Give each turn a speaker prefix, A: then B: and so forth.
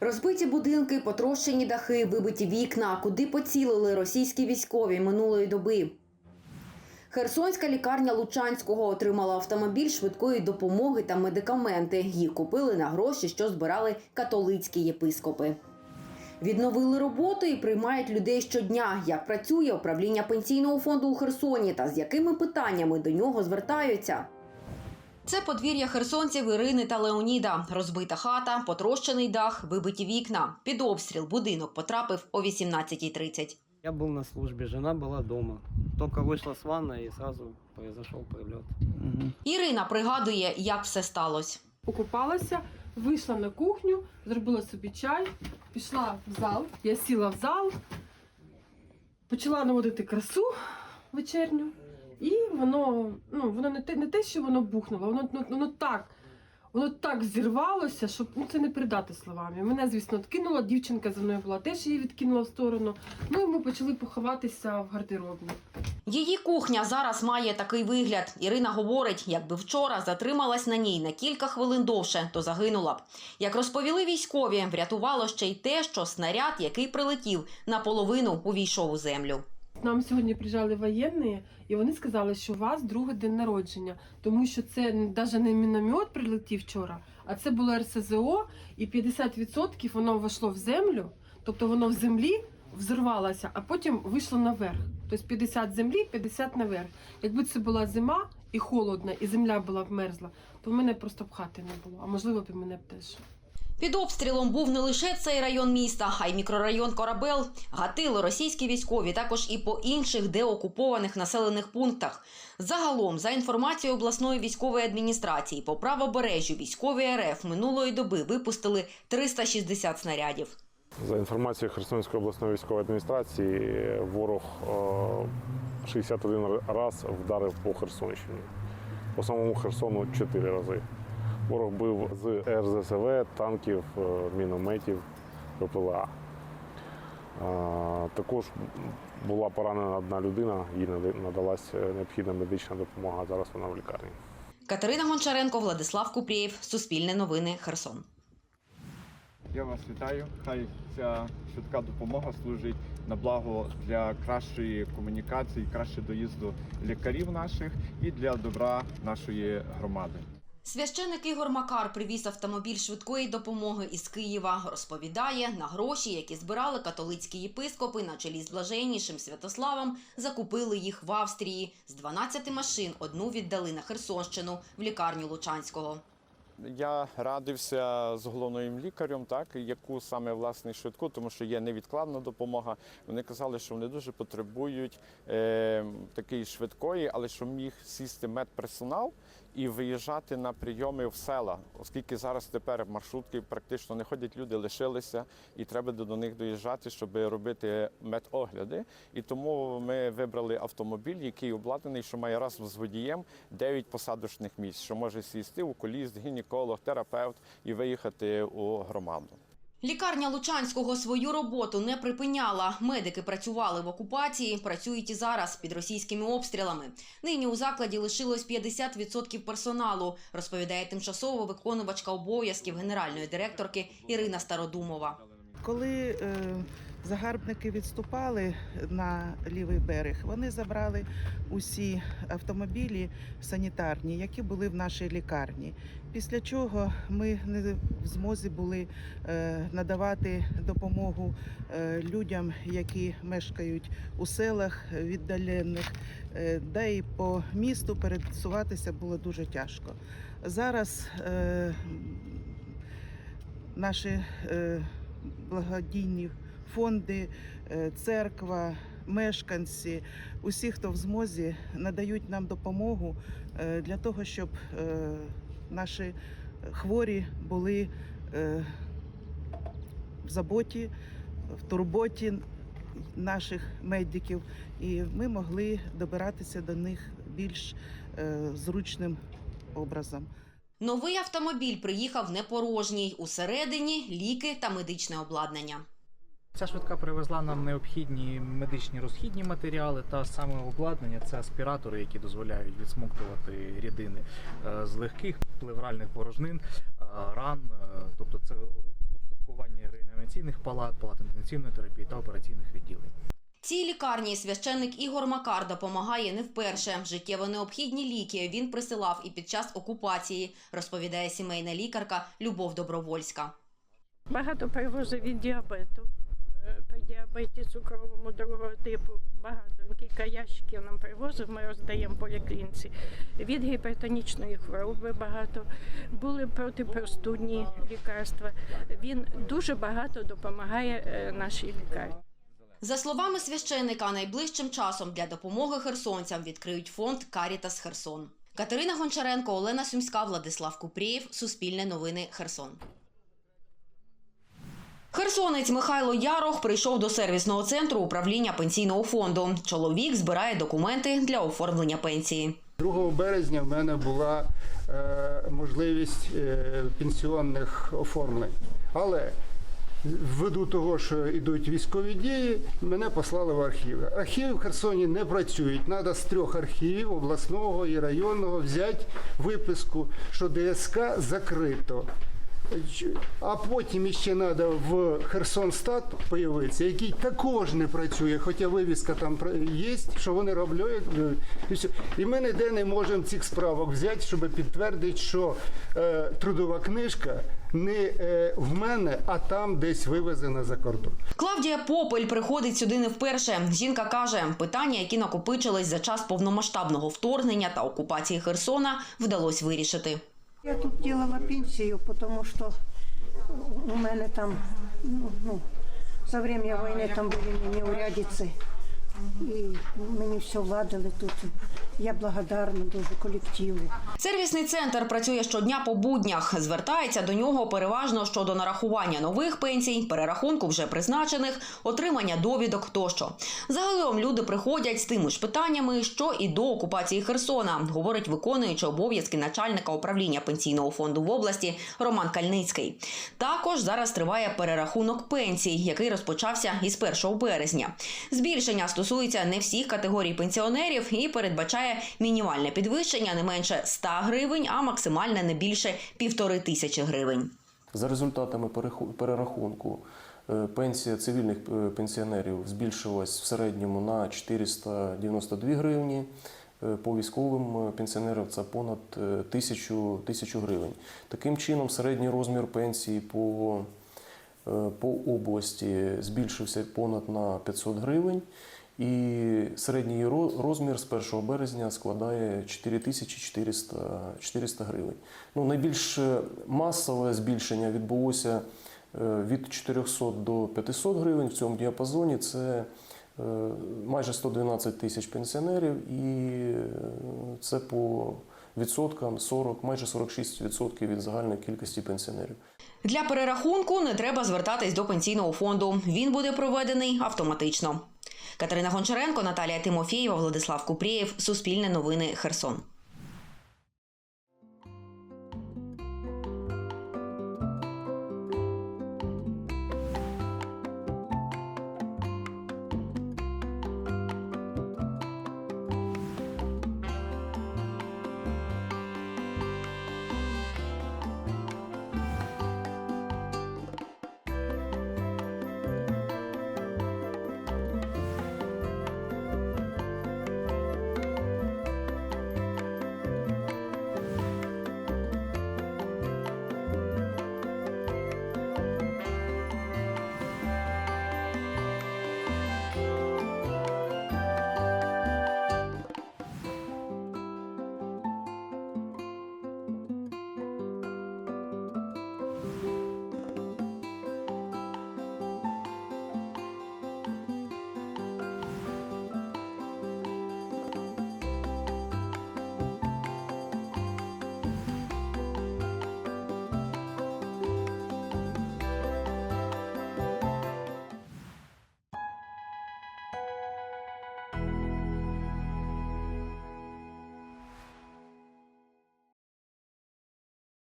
A: Розбиті будинки, потрощені дахи, вибиті вікна, куди поцілили російські військові минулої доби. Херсонська лікарня Лучанського отримала автомобіль швидкої допомоги та медикаменти. Їх купили на гроші, що збирали католицькі єпископи. Відновили роботу і приймають людей щодня. Як працює управління пенсійного фонду у Херсоні та з якими питаннями до нього звертаються? Це подвір'я херсонців Ірини та Леоніда. Розбита хата, потрощений дах, вибиті вікна. Під обстріл будинок потрапив о 18.30.
B: Я был на службе, жена была дома. Только вышла с ванной и сразу произошел прилет.
A: Ірина пригадує, як все сталося.
C: Покупалася, вийшла на кухню, зробила собі чай, пішла в зал. Я сіла в зал, почала наводити красу вечірню, і воно, ну, воно не те, не те, що воно бухнуло, воно, ну, воно так. Воно так зірвалося, що ну, це не передати словами. Мене, звісно, відкинула, дівчинка за мною була, теж її відкинула в сторону. Ну і ми почали поховатися в гардеробні.
A: Її кухня зараз має такий вигляд. Ірина говорить, якби вчора затрималась на ній на кілька хвилин довше, то загинула б. Як розповіли військові, врятувало ще й те, що снаряд, який прилетів, наполовину увійшов у землю.
C: Нам сьогодні приїжджали воєнні, і вони сказали, що у вас другий день народження, тому що це навіть не міномет прилетів вчора, а це було РСЗО, і 50% воно вийшло в землю, тобто воно в землі взорвалося, а потім вийшло наверх. Тобто 50 землі, 50 наверх. Якби це була зима і холодна, і земля була вмерзла, то в мене просто б хати не було, а можливо б і мене б теж.
A: Під обстрілом був не лише цей район міста, а й мікрорайон Корабел. Гатили російські військові також і по інших деокупованих населених пунктах. Загалом, за інформацією обласної військової адміністрації, по правобережжю військові РФ минулої доби випустили 360 снарядів.
D: За інформацією Херсонської обласної військової адміністрації, ворог е, 61 раз вдарив по Херсонщині. По самому Херсону 4 рази. Ворог бив з РЗСВ, танків, е, мінометів, ППЛА. Також була поранена одна людина, їй нада- надалась е, необхідна медична допомога. Зараз вона в лікарні.
A: Катерина Гончаренко, Владислав Купрієв, Суспільне новини, Херсон.
E: Я вас вітаю. Хай ця швидка допомога служить на благо для кращої комунікації, краще доїзду лікарів наших і для добра нашої громади.
A: Священик Ігор Макар привіз автомобіль швидкої допомоги із Києва. Розповідає, на гроші, які збирали католицькі єпископи на чолі з блаженнішим Святославом, закупили їх в Австрії. З 12 машин одну віддали на Херсонщину в лікарню Лучанського.
E: Я радився з головним лікарем, так яку саме власне швидку, тому що є невідкладна допомога. Вони казали, що вони дуже потребують е, такої швидкої, але що міг сісти медперсонал і виїжджати на прийоми в села, оскільки зараз тепер маршрутки практично не ходять, люди лишилися, і треба до них доїжджати, щоб робити медогляди. І тому ми вибрали автомобіль, який обладнаний, що має разом з водієм 9 посадочних місць, що може сісти окуліст, гінеколог, терапевт і виїхати у громаду.
A: Лікарня Лучанського свою роботу не припиняла. Медики працювали в окупації, працюють і зараз під російськими обстрілами. Нині у закладі лишилось 50% персоналу, розповідає тимчасово виконувачка обов'язків генеральної директорки Ірина Стародумова.
F: Коли е, загарбники відступали на лівий берег, вони забрали усі автомобілі санітарні, які були в нашій лікарні. Після чого ми не в змозі були е, надавати допомогу е, людям, які мешкають у селах віддалених, е, да і по місту пересуватися було дуже тяжко. Зараз наші благодійні фонди, е, церква, мешканці, усі, хто в змозі, надають нам допомогу е, для того, щоб е, наші хворі були в заботі, в турботі наших медиків, і ми могли добиратися до них більш зручним образом.
A: Новий автомобіль приїхав не порожній. Усередині ліки та медичне обладнання.
G: Ця швидка привезла нам необхідні медичні розхідні матеріали та саме обладнання це аспіратори, які дозволяють відсмоктувати рідини е, з легких плевральних порожнин, е, ран. е, Тобто це блокування реанімаційних палат, палат інтенсивної терапії та операційних відділень.
A: Цій лікарні священник Ігор Макар допомагає не вперше. Життєво необхідні ліки він присилав і під час окупації, розповідає сімейна лікарка Любов Добровольська.
H: Багато перевозив від діабету. Е, цукровому другого типу багато. Кілька ящиків нам привозив, ми роздаємо поліклінці. Від гіпертонічної хвороби багато. Були протипростудні лікарства. Він дуже багато допомагає е, нашій лікарні.
A: За словами священника, найближчим часом для допомоги херсонцям відкриють фонд Карітас Херсон. Катерина Гончаренко, Олена Сумська, Владислав Купрієв. Суспільне новини Херсон. Херсонець Михайло Ярох прийшов до сервісного центру управління пенсійного фонду. Чоловік збирає документи для оформлення пенсії.
I: 2 березня в мене була е, можливість е, пенсіонних оформлень. Але ввиду того, що йдуть військові дії, мене послали в архіви. Архіви в Херсоні не працюють. Треба з трьох архівів обласного і районного взяти виписку, що ДСК закрито. А потім ще треба в Херсонстат появитися, який також не працює, хоча вивіска там є, що вони роблять. е, і ми ніде не можемо цих справок взяти, щоб підтвердити, що е, трудова книжка не е, в мене, а там десь вивезена за кордон.
A: Клавдія Попель приходить сюди не вперше. Жінка каже, питання, які накопичились за час повномасштабного вторгнення та окупації Херсона, вдалося вирішити.
J: Я тут делала пенсию, потому что у мене там, ну, ну, за время войны там были неурядицы. І мені все владили тут. Я благодарна дуже колективу.
A: Сервісний центр працює щодня по буднях. Звертається до нього переважно щодо нарахування нових пенсій, перерахунку вже призначених, отримання довідок тощо. Загалом люди приходять з тими ж питаннями, що і до окупації Херсона, говорить виконуючий обов'язки начальника управління пенсійного фонду в області Роман Кальницький. Також зараз триває перерахунок пенсій, який розпочався із 1 березня. Збільшення стосується не всіх категорій пенсіонерів і передбачає мінімальне підвищення не менше 100 гривень, а максимальне не більше півтори тисячі гривень.
K: За результатами перерахунку е, пенсія цивільних е, пенсіонерів збільшилась в середньому на 492 гривні. Е, По військовим пенсіонерам це понад 1000, 1000 гривень. Таким чином, середній розмір пенсії по, по області збільшився понад на 500 гривень. І середній розмір з 1 березня складає 4400 400 гривень. Ну, найбільш е, масове збільшення відбулося е, від 400 до 500 гривень в цьому діапазоні. Це е, майже 112 тисяч пенсіонерів, і це по відсоткам 40, майже 46% від загальної кількості пенсіонерів.
A: Для перерахунку не треба звертатись до пенсійного фонду. Він буде проведений автоматично. Катерина Гончаренко, Наталія Тимофєєва, Владислав Купрієв. Суспільне новини Херсон.